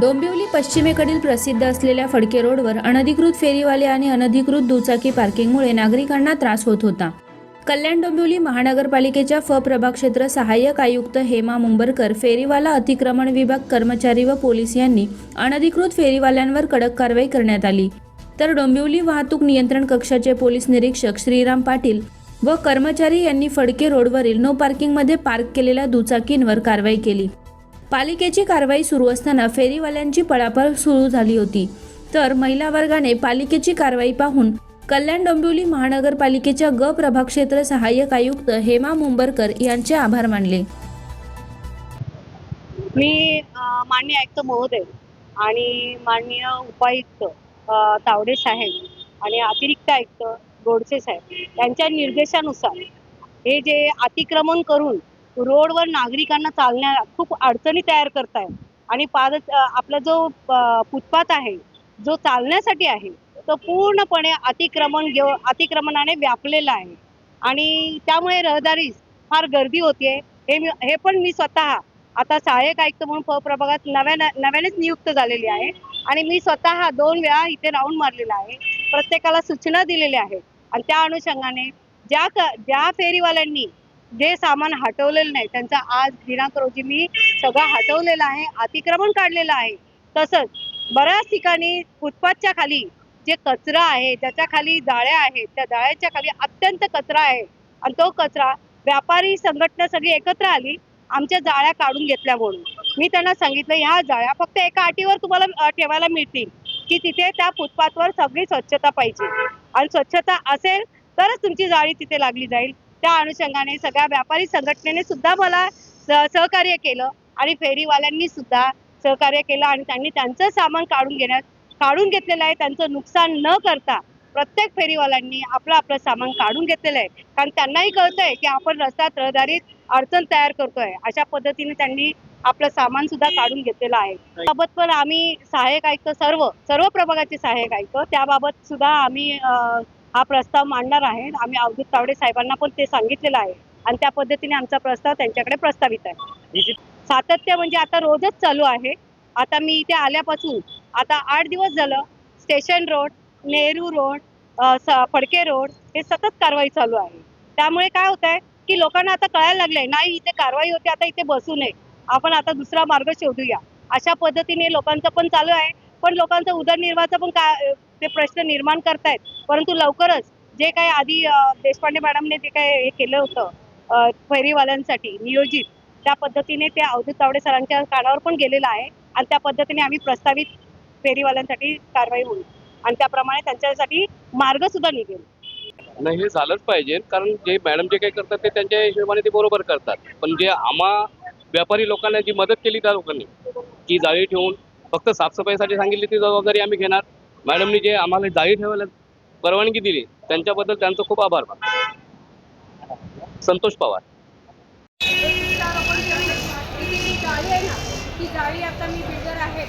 डोंबिवली पश्चिमेकडील प्रसिद्ध असलेल्या फडके रोडवर अनधिकृत फेरीवाले आणि अनधिकृत दुचाकी पार्किंगमुळे नागरिकांना त्रास होत होता. कल्याण डोंबिवली महानगरपालिकेच्या फ प्रभाग क्षेत्र सहाय्यक आयुक्त हेमा मुंबरकर फेरीवाला अतिक्रमण विभाग कर्मचारी व पोलीस यांनी अनधिकृत फेरीवाल्यांवर कडक कारवाई करण्यात आली. तर डोंबिवली वाहतूक नियंत्रण कक्षाचे पोलीस निरीक्षक श्रीराम पाटील व कर्मचारी यांनी फडके रोडवरील नो पार्किंगमध्ये पार्क केलेल्या दुचाकींवर कारवाई केली. पालिकेची कारवाई सुरू असताना फेरीवाल्यांची पळापळ सुरू झाली होती. तर महिला वर्गाने पालिकेची कारवाई पाहून कल्याण डोंबिवली महानगरपालिकेच्या ग प्रभाग क्षेत्र सहाय्यक आयुक्त हेमा मुंबरकर यांचे आभार मानले. मी मान्य माननीय आयुक्त महोदय आणि माननीय उपायुक्त तावडे साहेब आणि अतिरिक्त आयुक्त गोडसे साहेब यांच्या निर्देशानुसार हे जे अतिक्रमण करून रोडवर नागरिकांना चालण्या खूप अडचणी तयार करताय आणि पाद आपला जो प- फुटपाथ आहे जो चालण्यासाठी आहे तो पूर्णपणे अतिक्रमण घेऊ अतिक्रमणाने व्यापलेला आहे. आणि त्यामुळे रहदारीस फार गर्दी होते हे मी हे पण मी स्वतः आता सहाय्यक आयुक्त म्हणून प प्रभागात नव्या नव्यानेच नियुक्त झालेली आहे. आणि मी स्वतः दोन वेळा इथे राऊंड मारलेला आहे. प्रत्येकाला सूचना दिलेल्या आहेत. आणि त्या अनुषंगाने ज्या क- ज्या फेरीवाल्यांनी जे सामान हटवलेलं नाही त्यांचा आज दिनांक रोजी मी सगळं हटवलेलं आहे अतिक्रमण काढलेलं आहे. तसंच बऱ्याच ठिकाणी फुटपाथच्या खाली जे कचरा आहे ज्याच्या खाली जाळ्या आहेत त्या जाळ्याच्या खाली अत्यंत कचरा आहे. आणि तो कचरा व्यापारी संघटना सगळी एकत्र आली आमच्या जाळ्या काढून घेतल्या म्हणून. मी त्यांना सांगितलं ह्या जाळ्या फक्त एका अटीवर तुम्हाला ठेवायला मिळतील की तिथे त्या फुटपाथवर सगळी स्वच्छता पाहिजे. आणि स्वच्छता असेल तरच तुमची जाळी तिथे लागली जाईल. त्या अनुषंगाने सगळ्या व्यापारी संघटनेने सुद्धा मला सहकार्य केलं आणि फेरीवाल्यांनी सुद्धा सहकार्य केलं आणि त्यांनी त्यांचं सामान काढून घेण्यात काढून घेतलेलं आहे. त्यांचं नुकसान न करता प्रत्येक फेरीवाल्यांनी आपलं आपलं सामान काढून घेतलेलं आहे. कारण त्यांनाही कळतंय की आपण रस्त्यात रहदारीत अडचण तयार करतोय. अशा पद्धतीने त्यांनी आपलं सामान सुद्धा काढून घेतलेलं आहे. त्याबाबत पण आम्ही सहाय्यक आयुक्त सर्व सर्व प्रभागाचे सहाय्यक आयुक्त त्याबाबत सुद्धा आम्ही हा प्रस्ताव मांडणार आहे. आम्ही अवधूत तावडे साहेबांना पण ते सांगितलेलं आहे. आणि त्या पद्धतीने आमचा प्रस्ताव त्यांच्याकडे प्रस्तावित आहे. सातत्य म्हणजे आता रोजच चालू आहे. आता मी इथे आल्यापासून आता आठ दिवस झालं स्टेशन रोड नेहरू रोड स- फडके रोड हे सतत कारवाई चालू आहे. त्यामुळे काय होत आहे की लोकांना आता कळायला लागलंय नाही इथे कारवाई होते आता इथे बसू नये. आपण आता दुसरा मार्ग शोधूया. अशा पद्धतीने लोकांचं पण चालू आहे. पण लोकांचा उदरनिर्वाहाचं पण का ते प्रश्न निर्माण करतायत. परंतु लवकरच जे काय आधी देशपांडे मॅडमने जे काही हे केलं होतं फेरीवाल्यांसाठी नियोजित त्या पद्धतीने ते अवधूत तावडे सरांच्या कानावर पण गेलेलं आहे आणि त्या पद्धतीने आम्ही प्रस्तावित फेरीवाल्यांसाठी कारवाई होईल. आणि त्याप्रमाणे त्यांच्यासाठी मार्ग सुद्धा निघेल. नाही हे झालंच पाहिजे. कारण जे मॅडम जे काही करतात ते त्यांच्या हिशोबाने ते बरोबर करतात. पण जे आम्हा व्यापारी लोकांना जी मदत केली त्या लोकांनी की जाळी ठेवून फक्त साफसफाईसाठी सांगितली ती जबाबदारी आम्ही घेणार. मॅडमनी जे आम्हाला जागी ठेवायला परवानगी दिली त्यांच्याबद्दल त्यांचं खूप आभार मानतो. संतोष पवार. जाळी आहे ना ती जाळी आता मी बिल्डर आहे